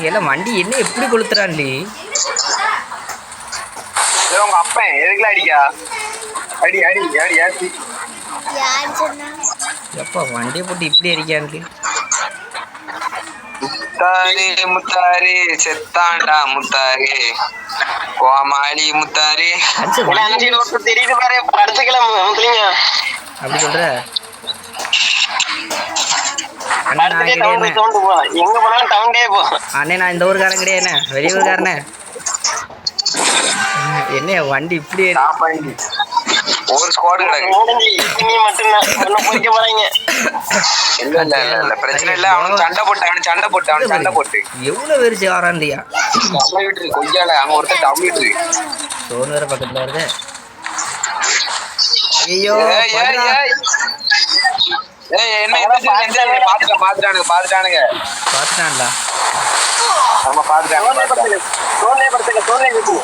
எல்லாம் வண்டி என்ன எப்படி கொளுத்துறான்லி இது உங்க அப்பன் எதுக்குல அடிக்கா? அடி அடி அடி சொன்னா எப்பா வண்டியை போட்டு இப்படி அடிக்கான்லி முத்தாரி முத்தாரி செத்தாண்டா முத்தாரி. கோமாளி முத்தாரி. தெரியுது பாரு படுத்துக்கலாம் அப்படி சொல்ற? அண்ணா நான் இந்த ஊருக்காரன் கிடையாது வெளியூர்காரனே. என்ன வண்டி இப்படி ஒரு ஸ்குவாடு கிடக்கு. ஒன்னும் பொறிக்க போறாங்க. இல்ல இல்ல இல்ல இல்ல. பிரச்சனை இல்ல. அவனுக்கு சண்டை போட்டு அவனுக்கு சண்டை போட்டு அவனுக்கு சண்டை போட்டு. எவ்வளவு பேர் வரான்டியா? தமிழ் இருக்கு கொய்யால அங்க ஒருத்தர் தமிழ் இருக்கு. சோனு வேற பக்கத்துல வருது. ஐயோ ஏய், ஏய், ஏய். ஏய், என்ன பாத்துட்டானுங்க, பாத்துட்டானுங்க. பாத்துட்டான்ல நம்ம பாத்துட்டாங்க, சோர்லே பாத்துட்டாங்க. படுத்துக்க சோர்லே படுத்துக்க சோர்லே படுத்துக்க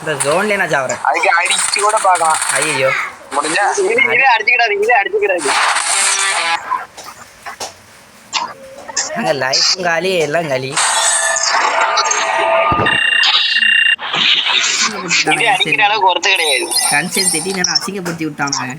இந்த ஜோன்லயே நான் சாவறேன் அதுக்கு அடிச்சு கூட பார்க்கலாம். ஐயோ முடிஞ்சா? இது இது அடிச்சுக்கிடாது இது அடிச்சுக்கிடாது அங்க லைஃபும் காலி எல்லாம் காலி. இது அடிக்கிற அளவுக்கு ஒருத்து கிடையாது. கன்சென்ட் திடீர்னு அசிங்கப்படுத்தி விட்டாங்க